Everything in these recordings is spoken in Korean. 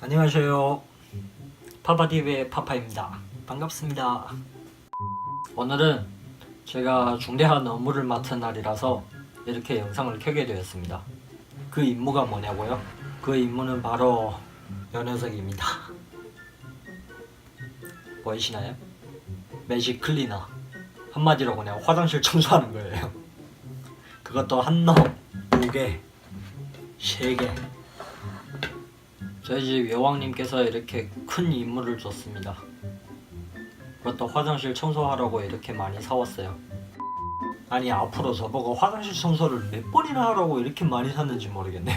안녕하세요. 파파TV의 파파입니다. 반갑습니다. 오늘은 제가 중대한 업무를 맡은 날이라서 이렇게 영상을 켜게 되었습니다. 그 임무가 뭐냐고요? 그 임무는 바로 요 녀석입니다. 보이시나요? 매직 클리너. 한마디로 그냥 화장실 청소하는 거예요. 그것도 한 놈, 두 개, 세 개. 저희 집 여왕님께서 이렇게 큰 임무를 줬습니다. 그것도 화장실 청소하라고 이렇게 많이 사왔어요. 아니 앞으로 저보고 화장실 청소를 몇 번이나 하라고 이렇게 많이 샀는지 모르겠네요.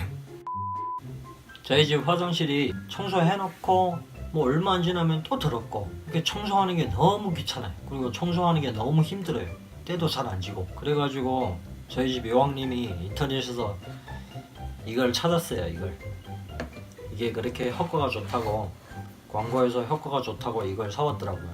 저희 집 화장실이 청소해놓고 뭐 얼마 안 지나면 또 더럽고 이렇게 청소하는 게 너무 귀찮아요. 그리고 청소하는 게 너무 힘들어요. 때도 잘 안 지고 그래가지고 저희 집 여왕님이 인터넷에서 이걸 찾았어요. 이걸 이게 그렇게 효과가 좋다고 광고에서 효과가 좋다고 이걸 사왔더라고요.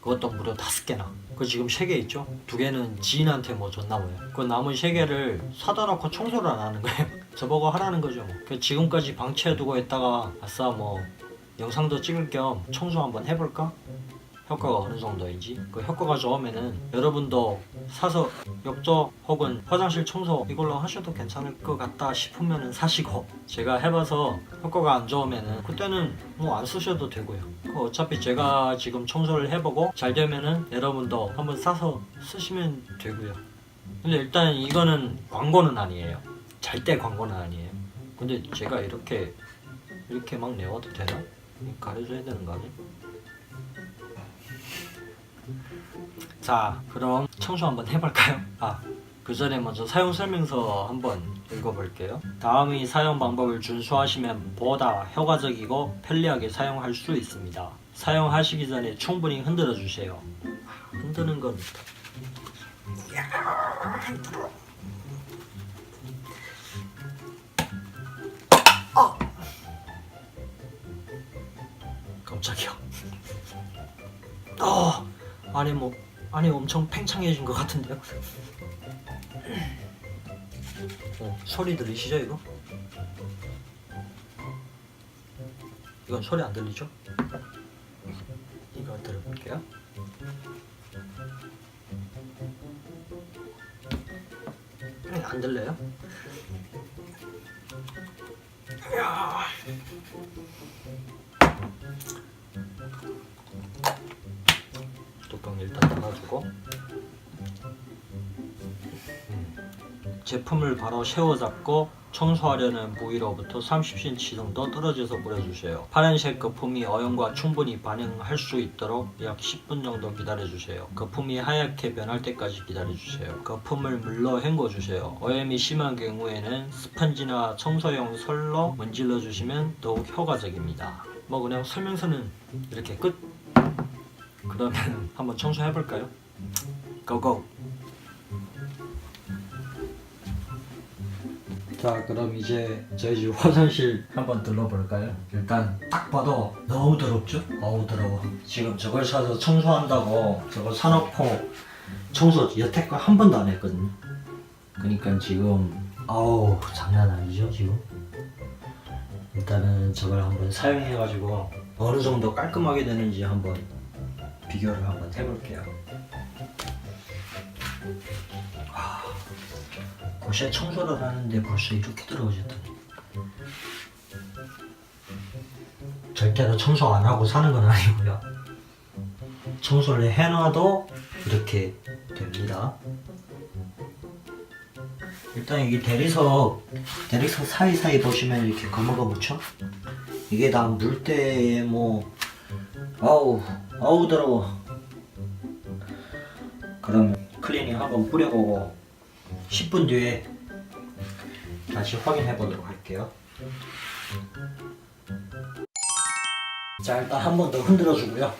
그것도 무려 다섯 개나. 그 지금 세 개 있죠? 두 개는 지인한테 뭐 줬나 봐요. 그 남은 세 개를 사다 놓고 청소를 안 하는 거예요. 저보고 하라는 거죠. 뭐. 그 지금까지 방치해두고 있다가 아싸 뭐 영상도 찍을 겸 청소 한번 해볼까? 효과가 어느 정도인지 그 효과가 좋으면은 여러분도 사서 욕조 혹은 화장실 청소 이걸로 하셔도 괜찮을 것 같다 싶으면은 사시고 제가 해봐서 효과가 안 좋으면은 그때는 뭐 안 쓰셔도 되고요 그 어차피 제가 지금 청소를 해보고 잘 되면은 여러분도 한번 사서 쓰시면 되고요 근데 일단 이거는 광고는 아니에요 절대 광고는 아니에요 근데 제가 이렇게 이렇게 막 내워도 되나? 가려줘야 되는 거 아니야? 자, 그럼 청소 한번 해볼까요? 아, 그 전에 먼저 사용 설명서 한번 읽어볼게요. 다음의 사용 방법을 준수하시면 보다 효과적이고 편리하게 사용할 수 있습니다. 사용하시기 전에 충분히 흔들어 주세요. 흔드는 건 아! 깜짝이야. 어, 안에 뭐 안에 엄청 팽창해진 것 같은데요. 어, 소리 들리시죠 이거? 이건 소리 안 들리죠? 이거 들어볼게요. 네, 안 들려요? 뚜껑 일단 닫아주고 음. 제품을 바로 세워잡고 청소하려는 부위로부터 30cm 정도 떨어져서 뿌려주세요. 파란색 거품이 어용과 충분히 반응할 수 있도록 약 10분 정도 기다려주세요. 거품이 하얗게 변할 때까지 기다려주세요. 거품을 물로 헹궈주세요. 오염이 심한 경우에는 스펀지나 청소용 솔로 문질러 주시면 더욱 효과적입니다. 뭐 그냥 설명서는 이렇게 끝. 그러면 한번 청소해 볼까요? 고고. 자, 그럼 이제 저희 집 화장실 한번 들러볼까요? 일단 딱 봐도 너무 더럽죠? 어우 더러워. 지금 저걸 사서 청소한다고 저걸 사놓고 청소 여태껏 한 번도 안 했거든요. 그러니까 지금 아우 장난 아니죠 지금? 일단은 저걸 한번 사용해가지고 어느 정도 깔끔하게 되는지 한번 비교를 한번 해볼게요. 아, 고시에 청소를 하는데 벌써 이렇게 들어오셨다니. 절대로 청소 안 하고 사는 건 아니고요. 청소를 해놔도 이렇게 됩니다. 일단 여기 대리석, 대리석 사이사이 보시면 이렇게 거머거무죠? 이게 다 물때에 뭐, 아우, 아우 더러워. 그럼 클리닝 한번 뿌려보고 10분 뒤에 다시 확인해 보도록 할게요. 자 일단 한 번 더 흔들어 주고요.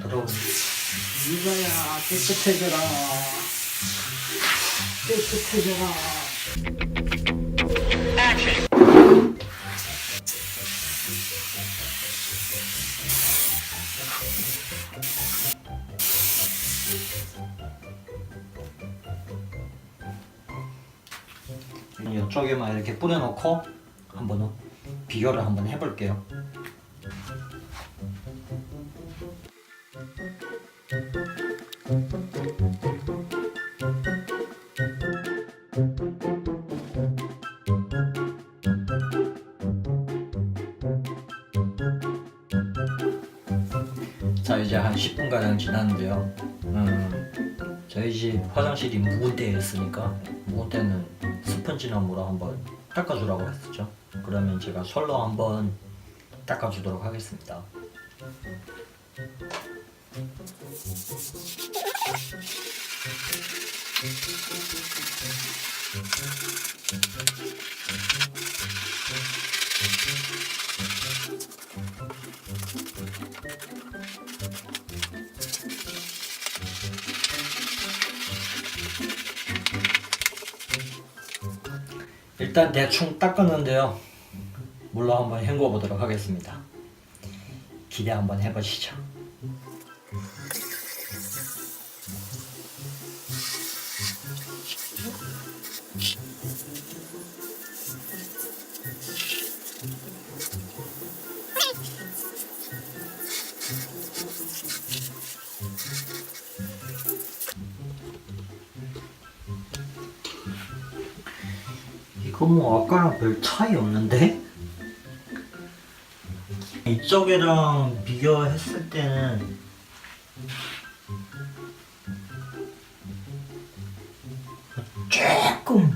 들어오네 이거야 깨끗해져라. 깨끗해져라. 이쪽에만 이렇게 뿌려놓고 한번 비교를 한번 해볼게요. 이제 한 10분 가량 지났는데요. 음, 저희 집 화장실이 묵은 때였으니까 묵은 때는 스펀지나 물로 한번 닦아주라고 했었죠. 그러면 제가 솔로 한번 닦아주도록 하겠습니다. 일단 대충 닦았는데요. 물로 한번 헹궈 보도록 하겠습니다. 기대 한번 해보시죠. 이거 뭐 아까랑 별 차이 없는데? 이쪽이랑 비교했을 때는 조금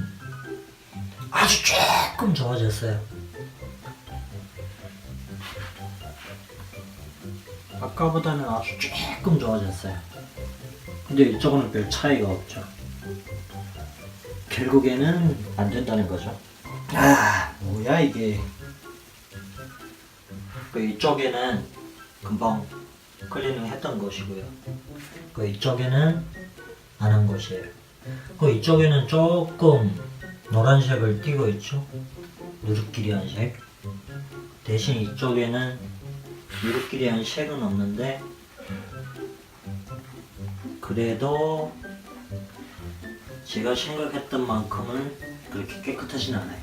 아주 조금 좋아졌어요. 아까보다는 아주 조금 좋아졌어요. 근데 이쪽은 별 차이가 없죠. 결국에는 안 된다는 거죠. 아, 뭐야 이게. 그 이쪽에는 금방 클리닝 했던 것이고요. 그 이쪽에는 안 한 것이에요. 그 이쪽에는 조금 노란색을 띠고 있죠. 누르끼리한 색. 대신 이쪽에는 누르끼리한 색은 없는데 그래도 제가 생각했던 만큼은 그렇게 깨끗하진 않아요.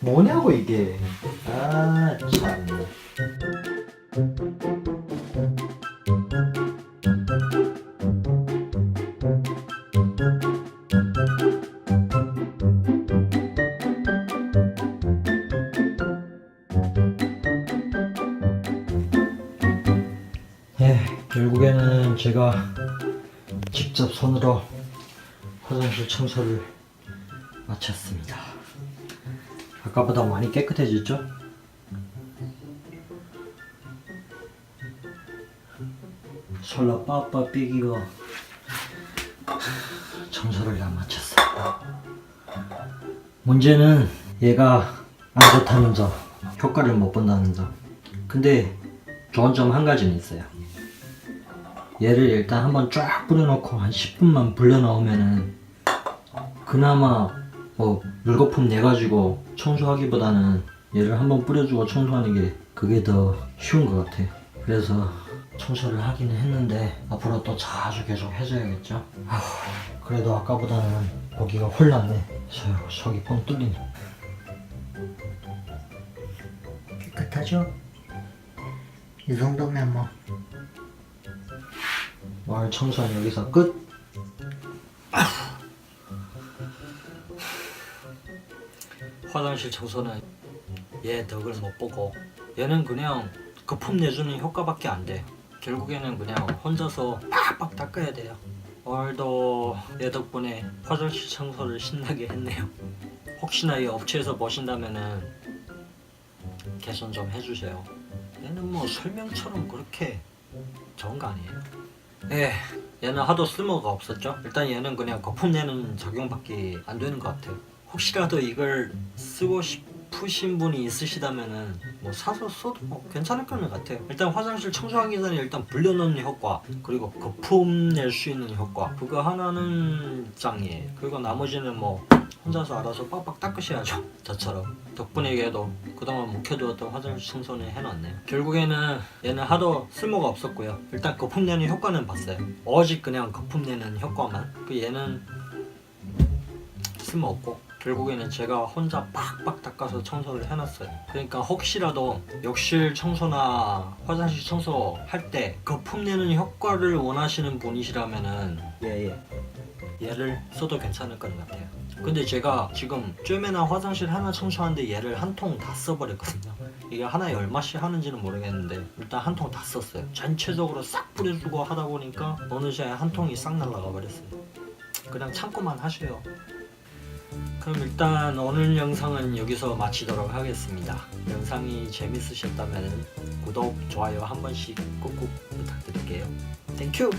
뭐냐고 이게? 아 참. 예, 결국에는 제가 직접 손으로 화장실 청소를 마쳤습니다. 아까보다 많이 깨끗해졌죠? 솔로 빠빠 삐기고 청소를 다 마쳤어요. 문제는 얘가 안 좋다는 점, 효과를 못 본다는 점. 근데 좋은 점 한 가지는 있어요. 얘를 일단 한번 쫙 뿌려놓고 한 10분만 불려 넣으면은 그나마 뭐 물거품 내 가지고 청소하기보다는 얘를 한번 뿌려주고 청소하는 게 그게 더 쉬운 것 같아. 그래서 청소를 하기는 했는데 앞으로 또 자주 계속 해줘야겠죠. 아휴, 그래도 아까보다는 보기가 홀랐네. 저 속이 뻥 뚫리네. 깨끗하죠? 이 정도면 뭐 마을 청소는 여기서 끝. 화장실 청소는 얘 덕을 못 보고 얘는 그냥 거품 내주는 효과밖에 안 돼. 결국에는 그냥 혼자서 팍팍 닦아야 돼요. 오늘도 얘 덕분에 화장실 청소를 신나게 했네요. 혹시나 이 업체에서 보신다면은 개선 좀 해주세요. 얘는 뭐 설명처럼 그렇게 좋은 거 아니에요. 예, 얘는 하도 쓸모가 없었죠. 일단 얘는 그냥 거품 내는 작용밖에 안 되는 것 같아요. 혹시라도 이걸 쓰고 싶으신 분이 있으시다면은 뭐 사서 써도 뭐 괜찮을 것 같아요. 일단 화장실 청소하기 전에 일단 불려넣는 효과 그리고 거품 낼 수 있는 효과 그거 하나는 짱이에요. 그리고 나머지는 뭐 혼자서 알아서 빡빡 닦으셔야죠. 저처럼 덕분에 얘도 그동안 묵혀두었던 화장실 청소는 해놨네요. 결국에는 얘는 하도 쓸모가 없었고요. 일단 거품 내는 효과는 봤어요. 오직 그냥 거품 내는 효과만. 그 얘는 쓸모없고 결국에는 제가 혼자 빡빡 닦아서 청소를 해놨어요. 그러니까 혹시라도 욕실 청소나 화장실 청소 할 때 거품 내는 효과를 원하시는 분이시라면은 예 예 얘를 써도 괜찮을 것 같아요. 근데 제가 지금 쨈메나 화장실 하나 청소하는데 얘를 한 통 다 써버렸거든요. 이게 하나에 얼마씩 하는지는 모르겠는데 일단 한 통 다 썼어요. 전체적으로 싹 뿌려주고 하다 보니까 어느새 한 통이 싹 날라가 버렸어요. 그냥 참고만 하세요. 그럼 일단 오늘 영상은 여기서 마치도록 하겠습니다. 영상이 재밌으셨다면 구독, 좋아요 한 번씩 꾹꾹 부탁드릴게요. 땡큐!